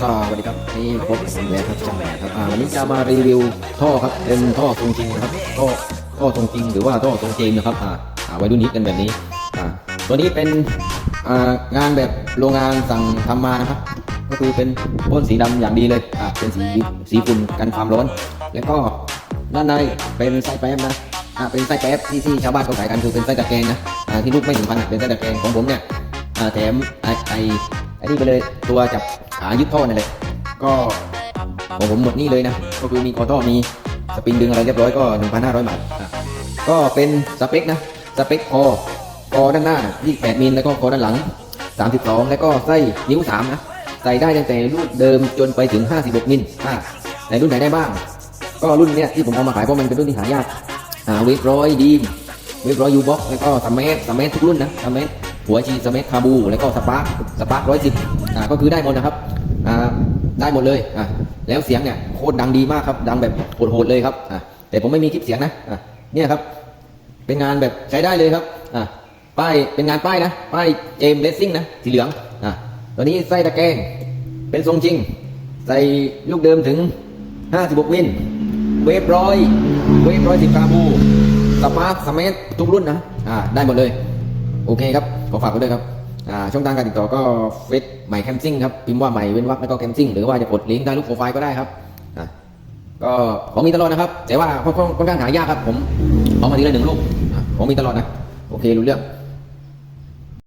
สวัสดีครับนี่พบผมแล้วครับช่างแหนครับอ่าวันนี้จะมารีวิวท่อครับเป็นท่อทรงจริงนะครับท่อท่อทรงจริงหรือว่าท่อทรงเจมนะครับอ่าอ่าไว้รุ่นนี้กันแบบนี้อ่าตัวนี้เป็นอ่างานแบบโรงงานสั่งทำมานะครับ ก็คือเป็นพ่นสีดำอย่างดีเลยอ่าเป็นสีสีฝุ่นกันความร้อน แล้วก็ด้านในเป็นไส้แป๊บนะอ่าเป็นไส้แป๊บที่ที่ชาวบ้านเขาขายกันคือเป็นไส้ตะแกรงนะอ่าที่ลูกไม่ถึงพันเป็นไส้ตะแกรงของผมเนี่ยอ่าแถมไอไอไอ้นี่ไปเลยตัวจับ ขายึดท่อนั่นแหละก็ของผมหมดนี่เลยนะ ก็คือมีคอท่อมีสปริงดึงอะไรเรียบร้อยก็ 1,500 บาทอะก็เป็นสเปคนะ สเปคคอคอด้านหน้า28มิลแล้วก็คอด้านหลัง 32 แล้วก็ไส้นิ้ว 3 นะ ใส่ได้ตั้งแต่รุ่นเดิมจนไปถึง 56มิลอะในรุ่นไหนได้บ้าง ก็รุ่นเนี้ยที่ผมเอามาขายเพราะมันเป็นรุ่นที่หายากอ่าเวฟร้อยดีมเวฟร้อยยูบ็อกแล้วก็สเมธสเมธทุกรุ่นนะสเมธ หัวชีสเมธคาบู แล้วก็สปาร์คสปาร์คร้อยสิบอ่าก็คือได้หมดนะครับอ่าได้หมดเลยอ่าแล้วเสียงเนี่ยโคตรดังดีมากครับ ดังแบบโหดๆเลยครับอ่าแต่ผมไม่มีคลิปเสียงนะอ่าเนี่ยครับ เป็นงานแบบใช้ได้เลยครับอ่าป้ายเป็นงานป้ายนะ ป้ายเจมเลสซิ่งนะสีเหลืองอ่าตัวนี้ไส้ตะแกรงเป็นทรงจริง ใส่ลูกเดิมถึง 56มิลเวฟร้อยเวฟร้อยสิบคาบูสมาร์ทสเมธทุกรุ่นนะอ่าได้หมดเลย โอเคครับขอฝากไว้ด้วยครับช่องทางการติดต่อก็เฟซใหม่แคมซิ่งครับพิมพ์ว่าใหม่เว้นวรรคแล้วก็แคมซิ่งหรือว่าจะกดลิงก์ใต้รูปโปรไฟล์ก็ได้ครับก็ของมีตลอดนะครับ แต่ว่าค่อนข้างค่อนข้างหายากครับ ผมเอามาทีละหนึ่งลูกของมีตลอดนะ โอเครู้เรื่อง